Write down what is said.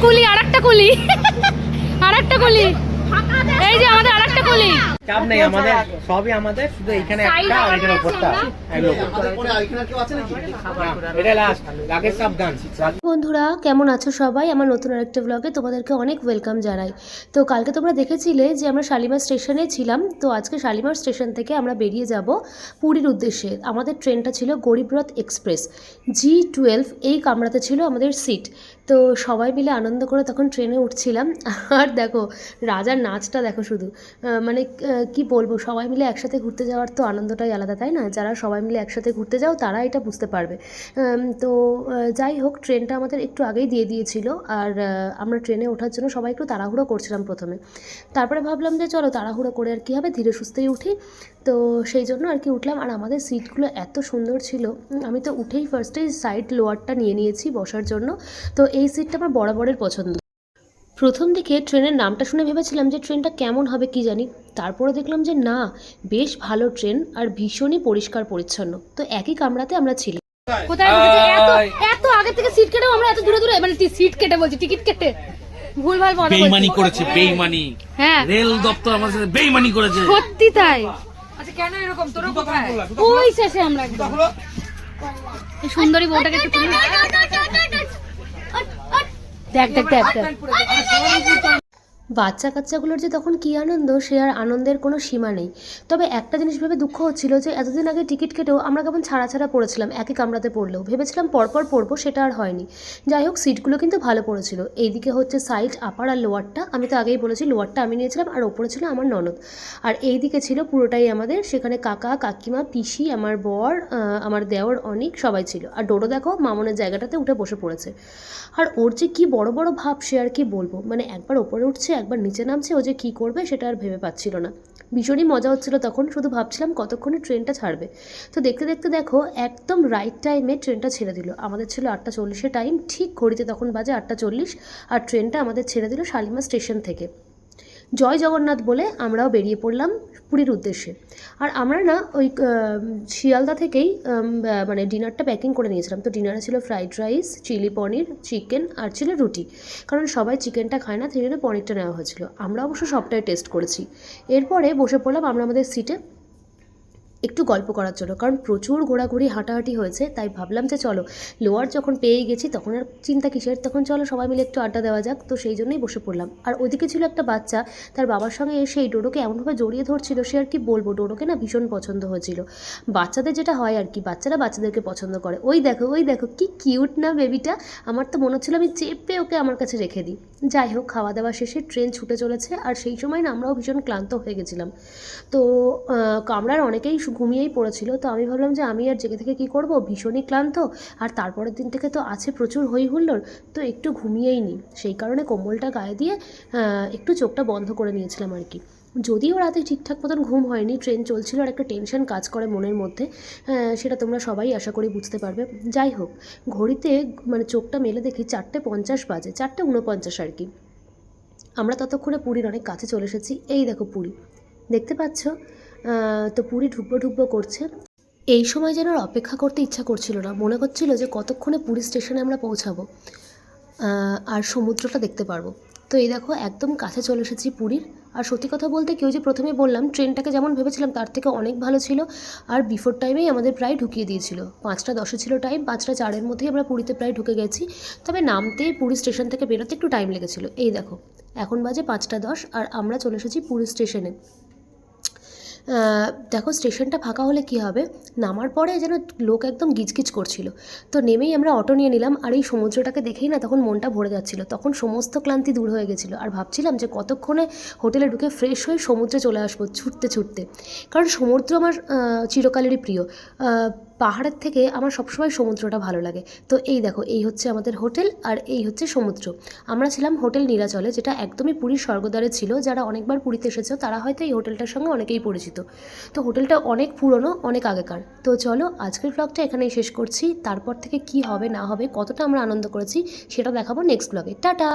কুলি আর একটা কুলি। আর একটা কুলি। এই যে আমাদের আর একটা কুলি। চাপ নেই আমাদের সবই আমাদের শুধু এখানে একটা আর এখানে উপরটা। এটা লাস্ট সাবধান বন্ধুরা কেমন আছো সবাই? আমার নতুন আরেকটা ব্লগে তোমাদেরকে অনেক ওয়েলকাম জানাই। তো কালকে তোমরা দেখেছিলে যে আমরা শালিমার স্টেশনে ছিলাম। তো আজকে শালিমার স্টেশন থেকে আমরা বেরিয়ে যাব পুরীর উদ্দেশ্যে। আমাদের ট্রেনটা ছিল গরিবরথ এক্সপ্রেস। জি টুয়েলভ এই কামরাতে ছিল আমাদের সিট তো সবাই মিলে আনন্দ করে তখন ট্রেনে উঠছিলাম। আর দেখো রাজার নাচটা দেখো শুধু। মানে কি বলব? সবাই মিলে একসাথে ঘুরতে যাওয়ার তো আনন্দটাই আলাদা, তাই না? যারা সবাই মিলে একসাথে ঘুরতে যাও, তারা এটা বুঝতে পারবে। তো যাই হোক, ট্রেনটা আমাদের একটু আগেই দিয়ে দিয়েছিল। আর আমরা ট্রেনে ওঠার জন্য সবাই একটু তাড়াহুড়ো করছিলাম প্রথমে। তারপরে ভাবলাম যে, চলো তাড়াহুড়ো করে আর কি হবে, ধীরে সুস্থেই উঠি। তো, সেই জন্য আর কি উঠলাম। আর আমাদের সিটগুলো এত সুন্দর ছিল। আমি তো উঠেই ফার্স্টেই সাইড লোয়ারটা নিয়ে নিয়েছি বসার জন্য। তো, এই সিটটা আমার বরাবরের পছন্দ। প্রথম দিকে ট্রেনের নামটা শুনে ভেবেছিলাম যে ট্রেনটা কেমন হবে কি জানি। তারপরে দেখলাম যে না বেশ ভালো ট্রেন আর ভীষণই পরিষ্কার পরিচ্ছন্ন। তো একই কামরাতে আমরা ছিলাম। কোথায় এত এত আগে থেকে সিট কেটেও আমরা এত দূরে দূরে মানে সিট কেটে বলছি টিকিট কেটে। ভুলভাল বলা বেইমানি করেছে বেইমানি। হ্যাঁ। রেল দপ্তর আমার সাথে বেইমানি করেছে। সত্যি তাই। ওই শেষে আমরা একদম। সুন্দরী বউটাকে একটু। দেখ দেখ দেখ দেখ বাচ্চা কাচ্চাগুলোর যে তখন কী আনন্দ, সে আর আনন্দের কোনো সীমা নেই। তবে একটা জিনিস ভেবে দুঃখ হচ্ছিল যে, এতদিন আগে টিকিট কেটেও আমরা কেমন ছাড়া ছাড়া পড়েছিলাম একই কামড়াতে পড়লেও। ভেবেছিলাম পরপর পড়ব, সেটা আর হয়নি। যাই হোক, সিটগুলো কিন্তু ভালো পড়েছিল। এইদিকে হচ্ছে সাইড, আপার আর লোয়ারটা। আমি তো আগেই বলেছি, লোয়ারটা আমি নিয়েছিলাম আর ওপরে ছিল আমার ননদ। আর এইদিকে ছিল পুরোটাই আমাদের, সেখানে কাকা, কাকিমা, পিসি, আমার বর আমার দেওর, অনেক, সবাই ছিল। আর ডোডো দেখো, মামনের জায়গাটাতে উঠে বসে পড়েছে। আর ওর যে কী বড় বড় ভাব, সে আর কি বলব? মানে একবার ওপরে উঠছে একবার নিচে নামছে, ও যে কী করবে সেটা আর ভেবে পাচ্ছিল না। ভীষণই মজা হচ্ছিল তখন, শুধু ভাবছিলাম কতক্ষণে ট্রেনটা ছাড়বে। তো দেখতে দেখতে দেখো, একদম রাইট টাইমে ট্রেনটা ছেড়ে দিল। আমাদের ছিল আটটা চল্লিশে টাইম ঠিক ঘড়িতে তখন বাজে আটটা চল্লিশ, আর ট্রেনটা আমাদের ছেড়ে দিল শালিমা স্টেশন থেকে। জয় জগন্নাথ বলে আমরাও বেরিয়ে পড়লাম। পুরীর উদ্দেশ্যে। আর আমরা না ওই শিয়ালদা থেকেই মানে ডিনারটা প্যাকিং করে নিয়েছিলাম। তো ডিনারে ছিল fried rice chilli paneer chicken আর ছিল রুটি। কারণ সবাই চিকেনটা খায় না, সেই জন্য পনিরটা নেওয়া হয়েছিল। আমরা অবশ্য সবটাই টেস্ট করেছি। এরপরে বসে পড়লাম আমরা আমাদের সিটে একটু গল্প করার জন্য। কারণ প্রচুর ঘোরাঘুরি, হাঁটাহাঁটি হয়েছে, তাই ভাবলাম যে চলো, লোয়ার যখন পেয়ে গেছি, তখন আর চিন্তা কিসের? তখন চলো সবাই মিলে একটু আড্ডা দেওয়া যাক। তো সেই জন্যই বসে পড়লাম। আর ওদিকে ছিল একটা বাচ্চা, তার বাবার সঙ্গে এসে এই ডোডোকে এমনভাবে জড়িয়ে ধরছিল সে আর কি বলব, ডোডোকে না ভীষণ পছন্দ হয়েছিল। বাচ্চাদের যেটা হয় আর কি, বাচ্চারা বাচ্চাদেরকে পছন্দ করে। ওই দেখো ওই দেখো, কি কিউট না বেবিটা আমার তো মনে হচ্ছিল আমি চেপে ওকে আমার কাছে রেখে দিই। যাই হোক খাওয়া দাওয়া শেষে ট্রেন ছুটে চলেছে আর সেই সময় না আমরাও ভীষণ ক্লান্ত হয়ে গেছিলাম। তো কামরার অনেকেই ঘুমিয়েই পড়েছিল। তো আমি ভাবলাম যে আমি আর জেগে থেকে কি করব? ভীষণই ক্লান্ত। আর তারপরের দিন থেকে তো আছে প্রচুর হই হুল্লোর তো একটু ঘুমিয়েই নিই সেই কারণে কোমলটা গায়ে দিয়ে একটু চোখটা বন্ধ করে নিয়েছিলাম আর কি। যদিও রাতে ঠিকঠাক মতন ঘুম হয়নি ট্রেন চলছিল আর একটা টেনশন কাজ করে মনের মধ্যে সেটা তোমরা সবাই আশা করি বুঝতে পারবে। যাই হোক, ঘড়িতে মানে চোখটা মেলে দেখি চারটে পঞ্চাশ বাজে, চারটে উনপঞ্চাশ আর কি। আমরা ততক্ষণে পুরীর অনেক কাছে চলে এসেছি। এই দেখো পুরী। দেখতে পাচ্ছ? তো পুরী ঢুকবো ঢুকবো করছে। এই সময় যেন আর অপেক্ষা করতে ইচ্ছা করছিল না। মনে করছিল যে কতক্ষণে পুরী স্টেশনে আমরা পৌঁছাবো আর সমুদ্রটা দেখতে পারব। তো এই দেখো, একদম কাছে চলে এসেছি পুরীর। আর সত্যি কথা বলতে কেউ যে প্রথমে বললাম, ট্রেনটাকে যেমন ভেবেছিলাম তার থেকে অনেক ভালো ছিল। আর বিফোর টাইমেই আমাদের প্রায় ঢুকিয়ে দিয়েছিল। পাঁচটা দশে ছিল টাইম পাঁচটা চারের মধ্যেই আমরা পুরীতে প্রায় ঢুকে গেছি। তবে নামতে পুরী স্টেশন থেকে বেরোতে একটু টাইম লেগেছিল। এই দেখো, এখন বাজে পাঁচটা দশ আর আমরা চলে এসেছি পুরী স্টেশনে দেখো স্টেশনটা ফাঁকা হলে কি হবে? নামার পরে যেন লোক একদম গিজগিজ করছিল। তো নেমেই আমরা অটো নিয়ে নিলাম, আর এই সমুদ্রটাকে দেখেই না তখন মনটা ভরে যাচ্ছিল। তখন সমস্ত ক্লান্তি দূর হয়ে গেছিল, আর ভাবছিলাম যে কতক্ষণে হোটেলে ঢুকে ফ্রেশ হয়ে সমুদ্রে চলে আসব ছুটতে ছুটতে। কারণ সমুদ্র আমার চিরকালেরই প্রিয়। পাহাড়ের থেকে আমার সবসময় সমুদ্রটা ভালো লাগে। তো এই দেখো, এই হচ্ছে আমাদের হোটেল আর এই হচ্ছে সমুদ্র। আমরা ছিলাম হোটেল নীলাচলে, যেটা একদমই পুরীর স্বর্গদ্বারে ছিল। যারা অনেকবার পুরীতে এসেছ, তারা হয়তো এই হোটেলটার সঙ্গে অনেকেই পরিচিত। তো হোটেলটা অনেক পুরনো, অনেক আগেকার। তো চলো, আজকের ব্লগটা এখানেই শেষ করছি। তারপর থেকে কি হবে, না হবে, কতটা আমরা আনন্দ করেছি সেটা দেখাবো নেক্সট ব্লগে টাটা!